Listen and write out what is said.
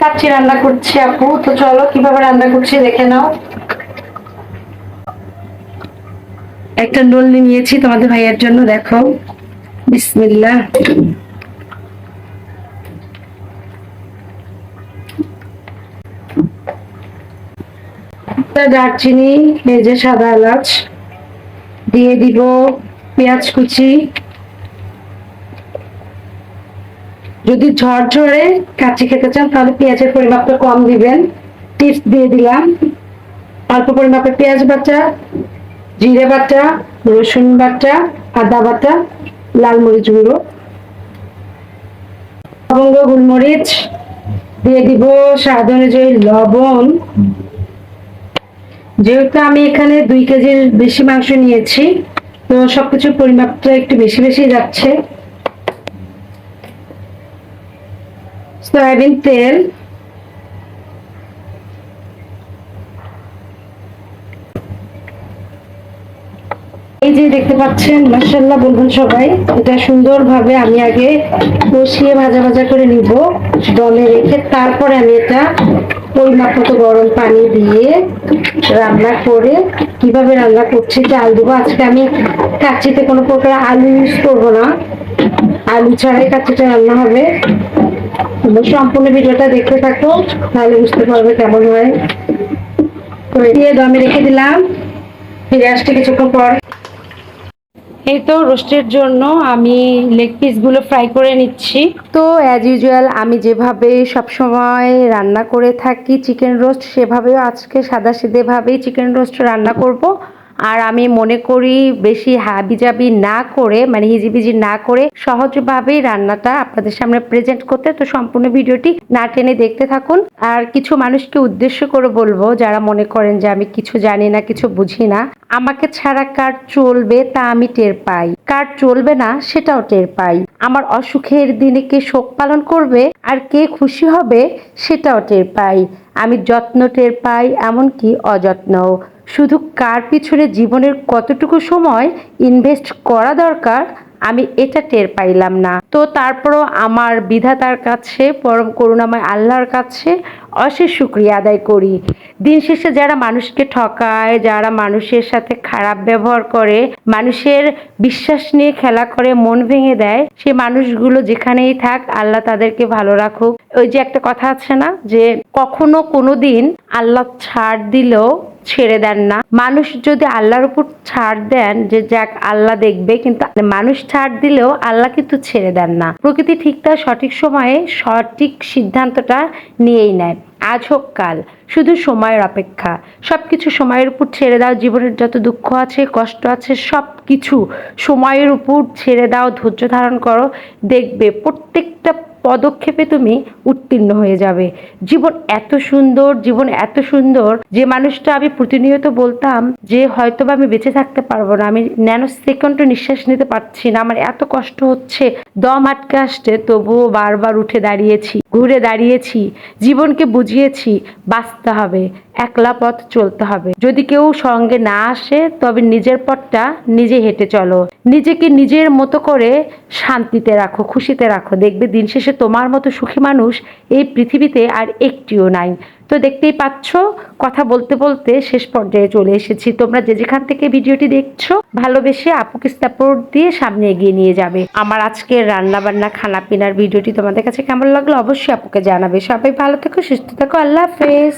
কাচ্চি রান্না করছে আপু, তো চলো, কীভাবে রান্না করছে দেখে নাও। একটা নল্লি নিয়েছি তোমাদের ভাইয়ের জন্য, দেখো। বিসমিল্লাহ। একটা দারচিনি, এই যে সাদা এলাচ, দিয়ে দিব পেঁয়াজ কুচি। যদি ঝরঝরে কাচ্চি খেতে চান, তাহলে পেঁয়াজের পরিমাপটা কম দিবেন। টিপস দিয়ে দিলাম। অল্প পরিমাপে পেঁয়াজ বাটা, জিরে বাটা, রসুন বাটা, আদা বাটা, লাল মরিচ গুঁড়ো, লবঙ্গ, গোলমরিচ, দিয়ে দিব স্বাদ অনুযায়ী লবণ। যেহেতু আমি এখানে দুই কেজির বেশি মাংস নিয়েছি, তো সবকিছুর পরিমাপটা একটু বেশি বেশি যাচ্ছে। সয়াবিন তেল। এই যে দেখতে পাচ্ছেন মাসাল্লাহ বলবেন সবাই, এটা সুন্দরভাবে আমি আগে কষিয়ে ভাজা ভাজা করে নিব দমে রেখে তারপরে আমি এটা পরিমাপ মতো গরম পানি দিয়ে রান্না করে কীভাবে রান্না করছি চাল দেবো আজকে আমি কাচ্চিতে কোনো প্রকার আলু ইউজ করব না। আলু ছাড়াই কাচ্চিটা রান্না হবে। তোমরা সম্পূর্ণ ভিডিওটা দেখতে থাকো তাহলে বুঝতে পারবে কেমন হয়। তো দিয়ে দমে রেখে দিলাম ফিরে আসছে কিছুক্ষণ পর। এই তো রোস্টের জন্য আমি লেগ পিসগুলো ফ্রাই করে নিচ্ছি। তো অ্যাজ ইউজুয়াল আমি যেভাবে সবসময় রান্না করে থাকি চিকেন রোস্ট সেভাবেও আজকে সাদা ভাবেই চিকেন রোস্ট রান্না করব। আর আমি মনে করি বেশি হাবিজাবি না করে মানে হিজিবিজি না করে সহজভাবেই রান্নাটা আপনাদের সামনে প্রেজেন্ট করতে। তো সম্পূর্ণ ভিডিওটি না টেনে দেখতে থাকুন। আর কিছু মানুষকে উদ্দেশ্য করে বলব, যারা মনে করেন যে আমি কিছু জানি না, কিছু বুঝি না, আমাকে ছাড়া কার চলবে তা আমি টের পাই। কার চলবে না, সেটাও টের পাই। আমার অসুখের দিনে কে শোক পালন করবে আর কে খুশি হবে সেটাও টের পাই। আমি যত্ন টের পাই, এমনকি অযত্নও। শুধু কার পিছনে জীবনের কতটুকু সময় ইনভেস্ট করা দরকার আমি এটা টের পাইলাম না। তো তারপরও আমার বিধাতার কাছে, পরম করুণাময় আল্লাহর কাছে অশেষ শুক্রিয়া আদায় করি। দিন শেষে যারা মানুষকে ঠকায়, যারা মানুষের সাথে খারাপ ব্যবহার করে, মানুষের বিশ্বাস নিয়ে খেলা করে, মন ভেঙে দেয়, সে মানুষগুলো যেখানেই থাক, আল্লাহ তাদেরকে ভালো রাখুক। ওই যে একটা কথা আছে না, যে কখনো কোনো দিন আল্লাহ ছাড় দিলেও ছেড়ে দেন না। মানুষ যদি আল্লাহর উপর ছাড় দেন, যে যাক আল্লাহ দেখবে, কিন্তু মানুষ ছাড় দিলেও আল্লাহ কিন্তু ছেড়ে দেন না। প্রকৃতি ঠিক তার সঠিক সময়ে সঠিক সিদ্ধান্তটা নিয়েই নেয়। আজ হোক কাল, শুধু সময়ের অপেক্ষা। সব কিছু সময়ের উপর ছেড়ে দাও জীবনের যত দুঃখ আছে, কষ্ট আছে সব কিছু সময়ের উপর ছেড়ে দাও ধৈর্য ধারণ করো, দেখবে প্রত্যেকটা পদক্ষেপে তুমি উত্তীর্ণ হয়ে যাবে। জীবন এত সুন্দর, জীবন এত সুন্দর যে মানুষটা আমি প্রতিনিয়ত বলতাম যে হয়তো বা আমি বেঁচে থাকতে পারব না, আমি ন্যানো সেকেন্ডও নিঃশ্বাস নিতে পারছি না, আমার এত কষ্ট হচ্ছে। দম আটকে আসছে, তবুও বারবার উঠে দাঁড়িয়েছি, ঘুরে দাঁড়িয়েছি, জীবনকে বুঝিয়েছি, বাঁচতে হবে, একলা পথ চলতে হবে। যদি কেউ সঙ্গে না আসে, তবে নিজের পথটা নিজে হেঁটে চলো। নিজেকে নিজের মতো করে শান্তিতে রাখো, খুশিতে রাখো। দেখবে দিন শেষে তোমার মতো সুখী মানুষ এই পৃথিবীতে আর একটিও নাই। তো দেখতেই পাচ্ছ, কথা বলতে বলতে শেষ পর্যায়ে চলে এসেছি। তোমরা যে যেখান থেকে ভিডিওটি দেখছ, ভালোবেসে আপুকে সাপোর্ট দিয়ে সামনে এগিয়ে নিয়ে যাবে। আমার আজকে রান্না বান্না খানা পিনার ভিডিওটি তোমাদের কাছে কেমন লাগল অবশ্যই আপুকে জানাবে। সবাই ভালো থেকো, সুস্থ থেকো, আল্লাহ হাফেজ।